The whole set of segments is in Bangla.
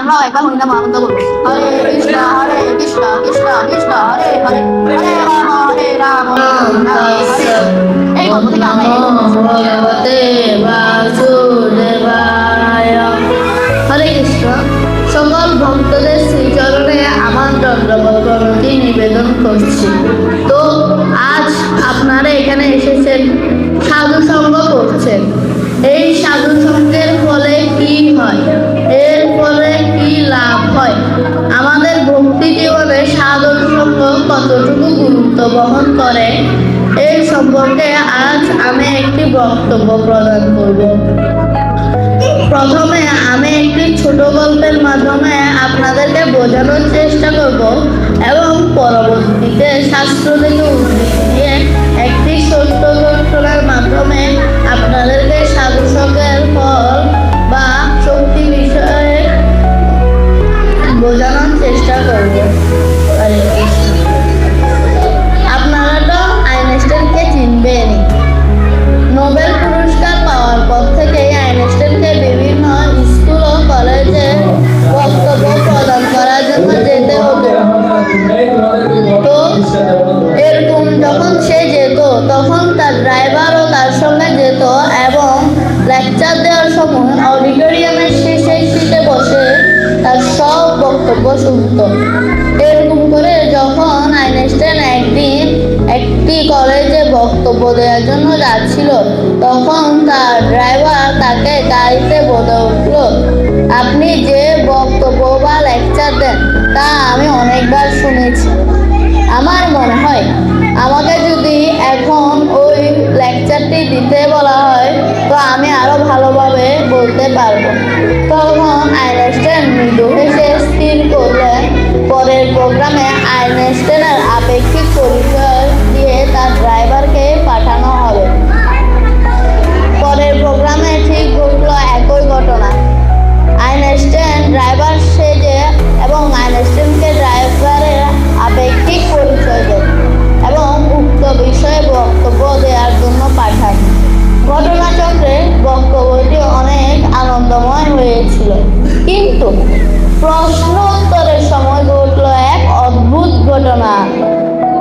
আমরাও একবার হরিনাম আনন্দ করব হরে কৃষ্ণ হরে কৃষ্ণ কৃষ্ণ কৃষ্ণ, হরে হরে হরে রাম হরে রাম, হরে আমরা কৃষ্ণ, সকল ভক্তদের শ্রীচরণে আমার দণ্ডবত নিবেদন করছি? তো আজ আপনারা এখানে এসেছেন সাধু সঙ্গ করছেন। এই সাধু সঙ্গের ফলে বহন করে। এই সম্পর্কে আজ আমি একটি বক্তব্য প্রদান করব। প্রথমে আমি একটি ছোট গল্পের মাধ্যমে আপনাদেরকে বোঝানোর চেষ্টা করব এবং পরবর্তীতে শাস্ত্র থেকে উদ্ধৃতি দিয়ে একটি সত্য ঘটনার মাধ্যমে আপনাদেরকে বক্তব্য শুনত এরকম করে যখন আইনস্টাইন একদিন একটি কলেজে বক্তব্য দেওয়ার জন্য যাচ্ছিল, তখন তার ড্রাইভার তাকে গাড়িতে বলে উঠল, আপনি যে বক্তব্য বা লেকচার দেন, তা আমি অনেকবার শুনেছি। আমার মনে হয় আমাকে যদি এখন প্রোগ্রামে আইনস্টাইনের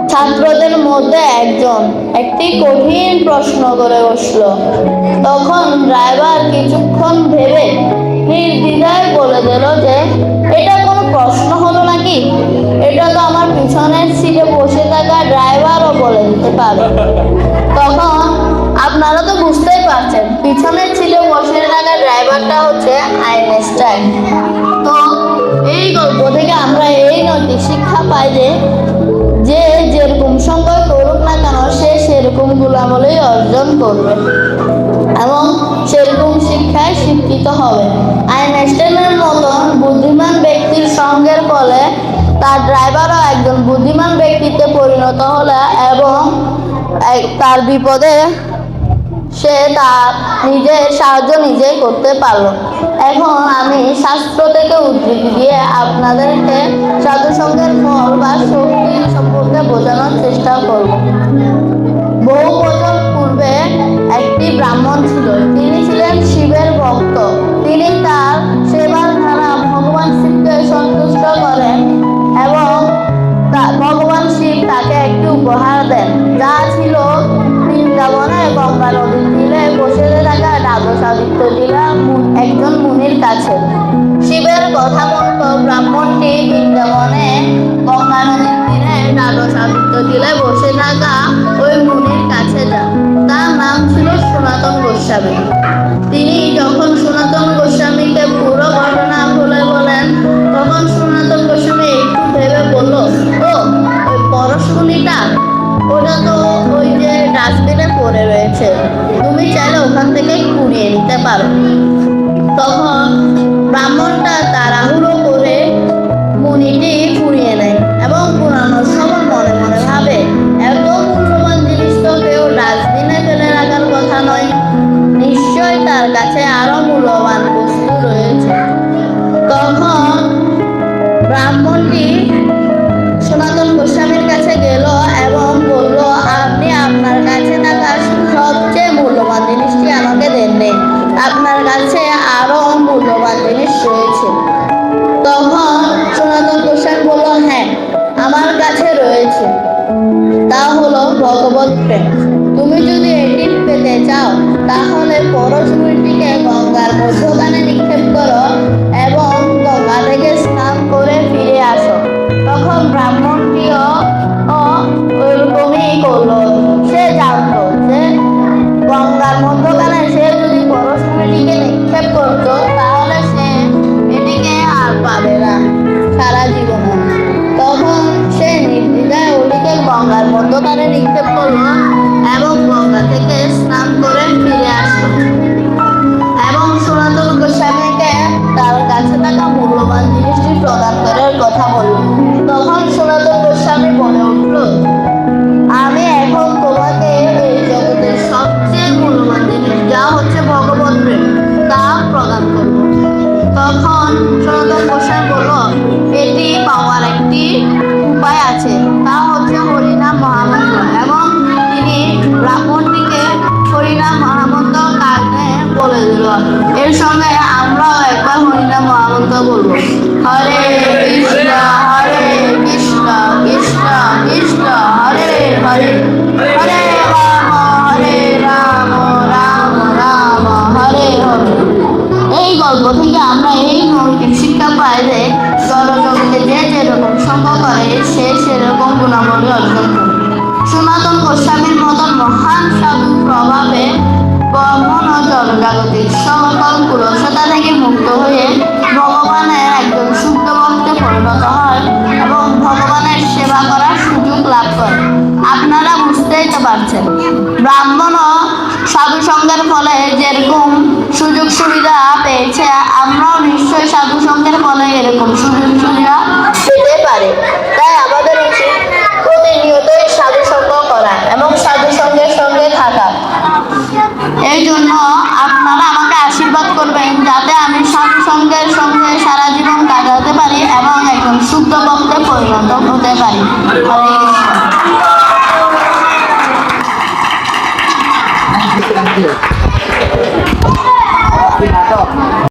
ছাত্রদের মধ্যে একজন একটি কঠিন প্রশ্ন করে বসল। তখন ড্রাইভার কিছুক্ষণ ভেবে নির্দ্বিধায় বলে দিল যে, এটা কোনো প্রশ্ন হলো নাকি? এটা তো আমার পিছনের সিটে বসে থাকা ড্রাইভারও বলে দিতে পারে। তখন, আপনারা তো বুঝতেই পারছেন, পিছনের সিটে বসে থাকা ড্রাইভারটা হচ্ছে আইনস্টাইন। তো এই গল্প থেকে আমরা গুলামলেই অর্জন করবে এবং সেরকম শিক্ষায় শিক্ষিত হবে আইনস্টাইনের মতন বুদ্ধিমান ব্যক্তির সঙ্গের ফলে তার ড্রাইভারও একজন বুদ্ধিমান ব্যক্তিতে পরিণত হলে এবং তার বিপদে সে তার নিজের সাহায্য নিজেই করতে পারল। এখন আমি শাস্ত্র থেকে উদ্ধৃতি দিয়ে আপনাদেরকে সাধুসঙ্গের ফল বা শক্তি সম্পর্কে বোঝানোর চেষ্টা করব। বহু বছর পূর্বে একটি ব্রাহ্মণ ছিল। তিনি ছিলেন শিবের ভক্ত। তিনি তার সেবার দ্বারা ভগবান শিবকে সন্তুষ্ট করেন এবং ভগবান শিব তাকে একটি উপহার দেন, যা ছিল বৃন্দাবনে গঙ্গা নদীর তীরে বসে থাকা আদিত্য জেলা একজন মুনির কাছে। শিবের কথা মতো ব্রাহ্মণটি বৃন্দাবনে গঙ্গা নদীর তীরে আদিত্য জেলায় বসে থাকা গোস্বামী তিনি যখন সনাতন গোস্বামীকে পুরো ঘটনা খুলে বলেন, তখন সনাতন গোস্বামী একটু ভেবে বলল, ও, ওই পরশমণিটা ওটা তো ওই যে ডাস্টবিনে পড়ে রয়েছে। তুমি চাইলে ওখান থেকে কুড়িয়ে নিতে পারো। কাছে আরও মূল্যবান বস্তু রয়েছে। তখন ব্রাহ্মণটি সনাতন গোস্বামীর কাছে গেল এবং বলল, আপনি আপনার কাছে থাকা সবচেয়ে মূল্যবান জিনিসটি আমাকে দেননি। আপনার কাছে আরও মূল্যবান জিনিস রয়েছে। তখন সনাতন গোস্বামী বলল হ্যাঁ আমার কাছে রয়েছে। তা হলো ভগবত প্রেম। করুণা হ্যাঁ? এবং গঙ্গা থেকে স্নান করে ফিরে শব্দ বলব হরে কৃষ্ণ। জাগতিক সকল কুরসতা থেকে মুক্ত হয়ে ভগবানের একজন শুদ্ধ ভক্তে পরিণত হয় এবং ভগবানের সেবা করার সুযোগ লাভ করে। আপনারা বুঝতেই তো পারছেন। ব্রাহ্মণ সাধু সঙ্গের ফলে যেরকম সুযোগ সুবিধা পেয়েছে, আমরাও নিশ্চয়ই সাধু সঙ্গের ফলে এরকম সুযোগ সুবিধা উদ্যোক্তা পরিণত হতে পারি